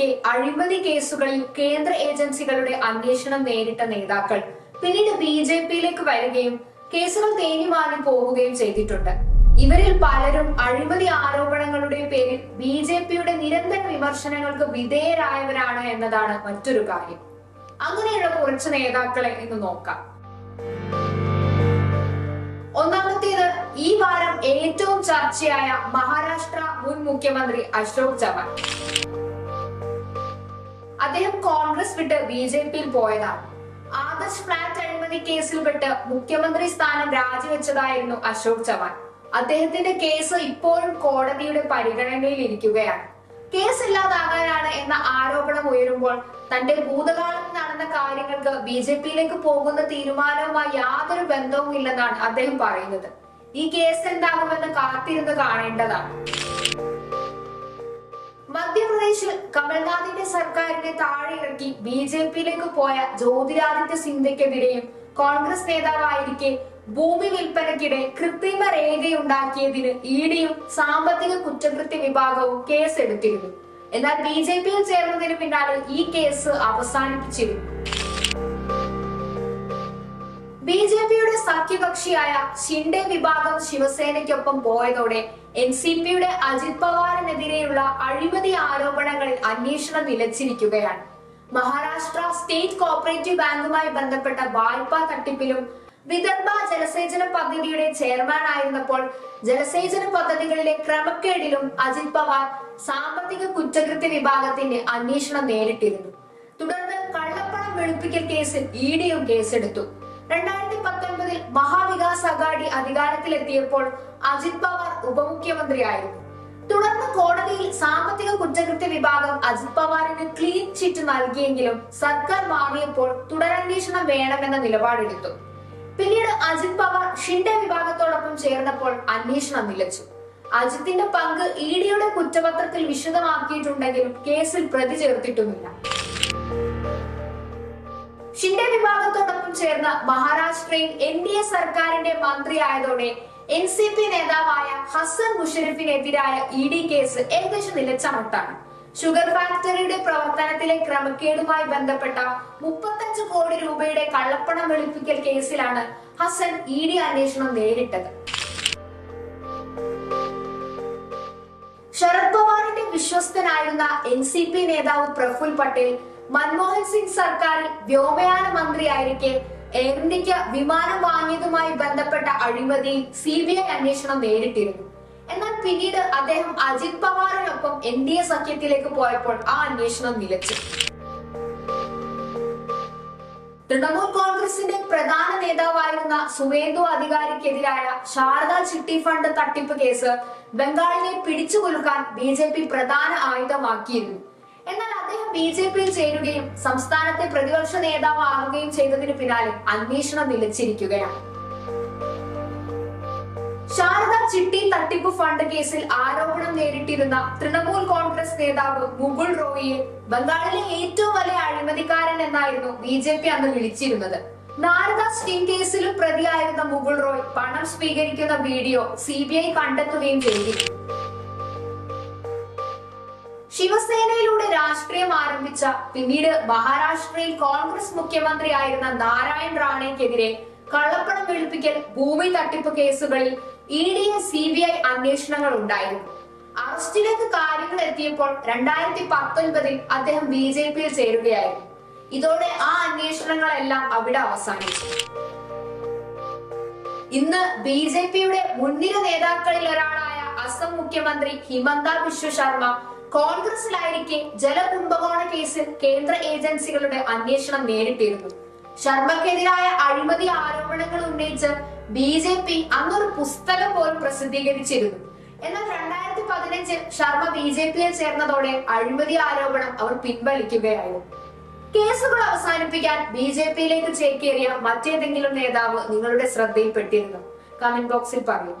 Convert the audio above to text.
നേതാക്കളായിരിക്കെ അഴിമതി കേസുകളിൽ കേന്ദ്ര ഏജൻസികളുടെ അന്വേഷണം നേരിട്ട നേതാക്കൾ. പിന്നീട് ബി ജെ പിയിലേക്ക് വരികയും കേസുകൾ തേഞ്ഞുമാറി പോവുകയും ചെയ്തിട്ടുണ്ട്. ഇവരിൽ പലരും അഴിമതി ആരോപണങ്ങളുടെ പേരിൽ ബി ജെ പിയുടെ നിരന്തര വിമർശനങ്ങൾക്ക് വിധേയരായവരാണ് എന്നതാണ് മറ്റൊരു കാര്യം. അങ്ങനെയുള്ള കുറച്ച് നേതാക്കളെ ഇന്ന് നോക്കാം. ഒന്നാമത്തേത് ഈ വാരം ഏറ്റവും ചർച്ചയായ മഹാരാഷ്ട്ര മുൻ മുഖ്യമന്ത്രി അശോക് ചവാൻ. അദ്ദേഹം കോൺഗ്രസ് വിട്ട് ബി ജെ പിയിൽ പോയതാണ്. ആദർശ് ഫ്ലാറ്റ് അഴിമതി കേസിൽപ്പെട്ട് മുഖ്യമന്ത്രി സ്ഥാനം രാജിവെച്ചതായിരുന്നു അശോക് ചവാൻ. അദ്ദേഹത്തിന്റെ കേസ് ഇപ്പോഴും കോടതിയുടെ പരിഗണനയിൽ ഇരിക്കുകയാണ്. കേസ് ഇല്ലാതാകാനാണ് എന്ന ആരോപണം ഉയരുമ്പോൾ തന്റെ ഭൂതകാലത്ത് നടന്ന കാര്യങ്ങൾക്ക് ബി ജെ പിയിലേക്ക് പോകുന്ന തീരുമാനവുമായി യാതൊരു ബന്ധവുമില്ലെന്നാണ് അദ്ദേഹം പറയുന്നത്. ഈ കേസ് എന്താകുമെന്ന് കാത്തിരുന്ന് കാണേണ്ടതാണ്. മധ്യപ്രദേശിൽ കമൽനാഥിന്റെ സർക്കാരിനെ താഴെ ഇറക്കി ബി ജെ പിയിലേക്ക് പോയ ജ്യോതിരാദിത്യ സിന്ധ്യക്കെതിരെയും കോൺഗ്രസ് നേതാവായിരിക്കെ ഭൂമി വിൽപ്പനയ്ക്കിടെ കൃത്രിമ രേഖയുണ്ടാക്കിയതിന് ഇഡിയും സാമ്പത്തിക കുറ്റകൃത്യ വിഭാഗവും കേസെടുത്തിരുന്നു. എന്നാൽ ബി ജെ പിയിൽ ചേർന്നതിന് പിന്നാലെ ഈ കേസ് അവസാനിപ്പിച്ചിരുന്നു. ബി ജെ പിയുടെ സഖ്യകക്ഷിയായ ഷിൻഡെ വിഭാഗം ശിവസേനയ്ക്കൊപ്പം പോയതോടെ എൻ സി പിയുടെ അജിത് പവാറിനെതിരെയുള്ള അഴിമതി ആരോപണങ്ങളിൽ അന്വേഷണം നിലച്ചിരിക്കുകയാണ്. മഹാരാഷ്ട്ര സ്റ്റേറ്റ് കോപ്പറേറ്റീവ് ബാങ്കുമായി ബന്ധപ്പെട്ട വായ്പാ തട്ടിപ്പിലും വിദർഭ ജലസേചന പദ്ധതിയുടെ ചെയർമാൻ ആയിരുന്നപ്പോൾ ജലസേചന പദ്ധതികളിലെ ക്രമക്കേടിലും അജിത് പവാർ സാമ്പത്തിക കുറ്റകൃത്യ വിഭാഗത്തിന്റെ അന്വേഷണം നേരിട്ടിരുന്നു. തുടർന്ന് കള്ളപ്പണം വെളുപ്പിക്കൽ കേസിൽ ഇ ഡിയും കേസെടുത്തു. രണ്ടായിരത്തി പത്തൊൻപതിൽ മഹാവികാസ് അഗാഡി അധികാരത്തിലെത്തിയപ്പോൾ അജിത് പവാർ ഉപമുഖ്യമന്ത്രിയായിരുന്നു. തുടർന്ന് കോടതിയിൽ സാമ്പത്തിക കുറ്റകൃത്യ വിഭാഗം അജിത് പവാറിന് ക്ലീൻ ചിറ്റ് നൽകിയെങ്കിലും സർക്കാർ മാറിയപ്പോൾ തുടരന്വേഷണം വേണമെന്ന നിലപാടെടുത്തു. പിന്നീട് അജിത് പവാർ ഷിൻഡെ വിഭാഗത്തോടൊപ്പം ചേർന്നപ്പോൾ അന്വേഷണം നിലച്ചു. അജിത്തിന്റെ പങ്ക് ഇ ഡിയുടെ കുറ്റപത്രത്തിൽ വിശദമാക്കിയിട്ടുണ്ടെങ്കിലും കേസിൽ പ്രതി ചേർത്തിട്ടുമില്ല. ഷിൻഡെ വിഭാഗത്തോടൊപ്പം ചേർന്ന് മഹാരാഷ്ട്രയിൽ എൻ ഡി എ സർക്കാരിന്റെ മന്ത്രിയായതോടെ എൻ സി പി നേതാവായ ഹസൻ മുഷറിഫിനെതിരായ ഇ ഡി കേസ് ഏകദേശം നിലച്ച ഷുഗർ ഫാക്ടറിയുടെ പ്രവർത്തനത്തിലെ ക്രമക്കേടുമായി ബന്ധപ്പെട്ട മുപ്പത്തഞ്ച് കോടി രൂപയുടെ കള്ളപ്പണം വെളുപ്പിക്കൽ കേസിലാണ് ഹസൻ ഇ ഡി അന്വേഷണം നേരിട്ടത്. ശരത് പവാറിന്റെ വിശ്വസ്തനായിരുന്ന എൻ സി പി നേതാവ് പ്രഫുൽ പട്ടേൽ മൻമോഹൻ സിംഗ് സർക്കാരിൽ വ്യോമയാന മന്ത്രിയായിരിക്കെ എയർ ഇന്ത്യയ്ക്ക് വിമാനം വാങ്ങിയതുമായി ബന്ധപ്പെട്ട അഴിമതിയിൽ സി ബി ഐ അന്വേഷണം നേരിട്ടിരുന്നു. എന്നാൽ പിന്നീട് അദ്ദേഹം അജിത് പവാറിനൊപ്പം എൻ ഡി എ സഖ്യത്തിലേക്ക് പോയപ്പോൾ ആ അന്വേഷണം നിലച്ചു. തൃണമൂൽ കോൺഗ്രസിന്റെ പ്രധാന നേതാവായിരുന്ന സുവേന്ദു അധികാരിക്കെതിരായ ശാരദ ചിട്ടി ഫണ്ട് തട്ടിപ്പ് കേസ് ബംഗാളിനെ പിടിച്ചുകൊലുക്കാൻ ബി ജെ പി പ്രധാന ആയുധമാക്കിയിരുന്നു. എന്നാൽ അദ്ദേഹം ബി ജെ പിയിൽ ചേരുകയും സംസ്ഥാനത്തെ പ്രതിപക്ഷ നേതാവ് ആവുകയും ചെയ്തതിനു പിന്നാലെ അന്വേഷണം നിലച്ചിരിക്കുകയാണ്. ശാരദ ചിട്ടി തട്ടിപ്പ് ഫണ്ട് കേസിൽ ആരോപണം നേരിട്ടിരുന്ന തൃണമൂൽ കോൺഗ്രസ് നേതാവ് മുകുൾ റോയിയെ ബംഗാളിലെ ഏറ്റവും വലിയ അഴിമതിക്കാരൻ എന്നായിരുന്നു ബി ജെ പി അന്ന് വിളിച്ചിരുന്നത്. നാരദ സ്റ്റിംഗ് കേസിലും പ്രതിയായിരുന്ന മുകുൾ റോയ് പണം സ്വീകരിക്കുന്ന വീഡിയോ സി ബി ഐ കണ്ടെത്തുകയും ചെയ്തിരുന്നു. ശിവസേനയിലൂടെ രാഷ്ട്രീയം ആരംഭിച്ച പിന്നീട് മഹാരാഷ്ട്രയിൽ കോൺഗ്രസ് മുഖ്യമന്ത്രിയായിരുന്ന നാരായൺ റാണയ്ക്കെതിരെ കള്ളപ്പണം വെളുപ്പിക്കൽ ഭൂമി തട്ടിപ്പ് കേസുകളിൽ E D A C B I അന്വേഷണങ്ങൾ ഉണ്ടായിരുന്നു. അറസ്റ്റിലേക്ക് കാര്യങ്ങൾ എത്തിയപ്പോൾ രണ്ടായിരത്തി പത്തൊൻപതിൽ അദ്ദേഹം ബി ജെ പിയിൽ ചേരുകയായിരുന്നു. ഇതോടെ ആ അന്വേഷണങ്ങളെല്ലാം അവിടെ അവസാനിച്ചു. ഇന്ന് ബി ജെ പിയുടെ മുൻനിര നേതാക്കളിൽ ഒരാളായ അസം മുഖ്യമന്ത്രി ഹിമന്ത ബിശ്വ ശർമ്മ കോൺഗ്രസിലായിരിക്കെ ജലകുംഭകോണ കേസിൽ കേന്ദ്ര ഏജൻസികളുടെ അന്വേഷണം നേരിട്ടിരുന്നു. ശർമ്മക്കെതിരായ അഴിമതി ആരോപണങ്ങൾ ഉന്നയിച്ച് ബി ജെ പി അന്നൊരു പുസ്തകം പോലും പ്രസിദ്ധീകരിച്ചിരുന്നു. എന്നാൽ രണ്ടായിരത്തി പതിനഞ്ചിൽ ശർമ്മ ബി ജെ പിയിൽ ചേർന്നതോടെ അഴിമതി ആരോപണം അവർ പിൻവലിക്കുകയായിരുന്നു കേസുകൾ അവസാനിപ്പിക്കാൻ ബി ജെ പിയിലേക്ക് ചേക്കേറിയ മറ്റേതെങ്കിലും നേതാവ് നിങ്ങളുടെ ശ്രദ്ധയിൽപ്പെട്ടിരുന്നു. കമന്റ് ബോക്സിൽ പറയൂ.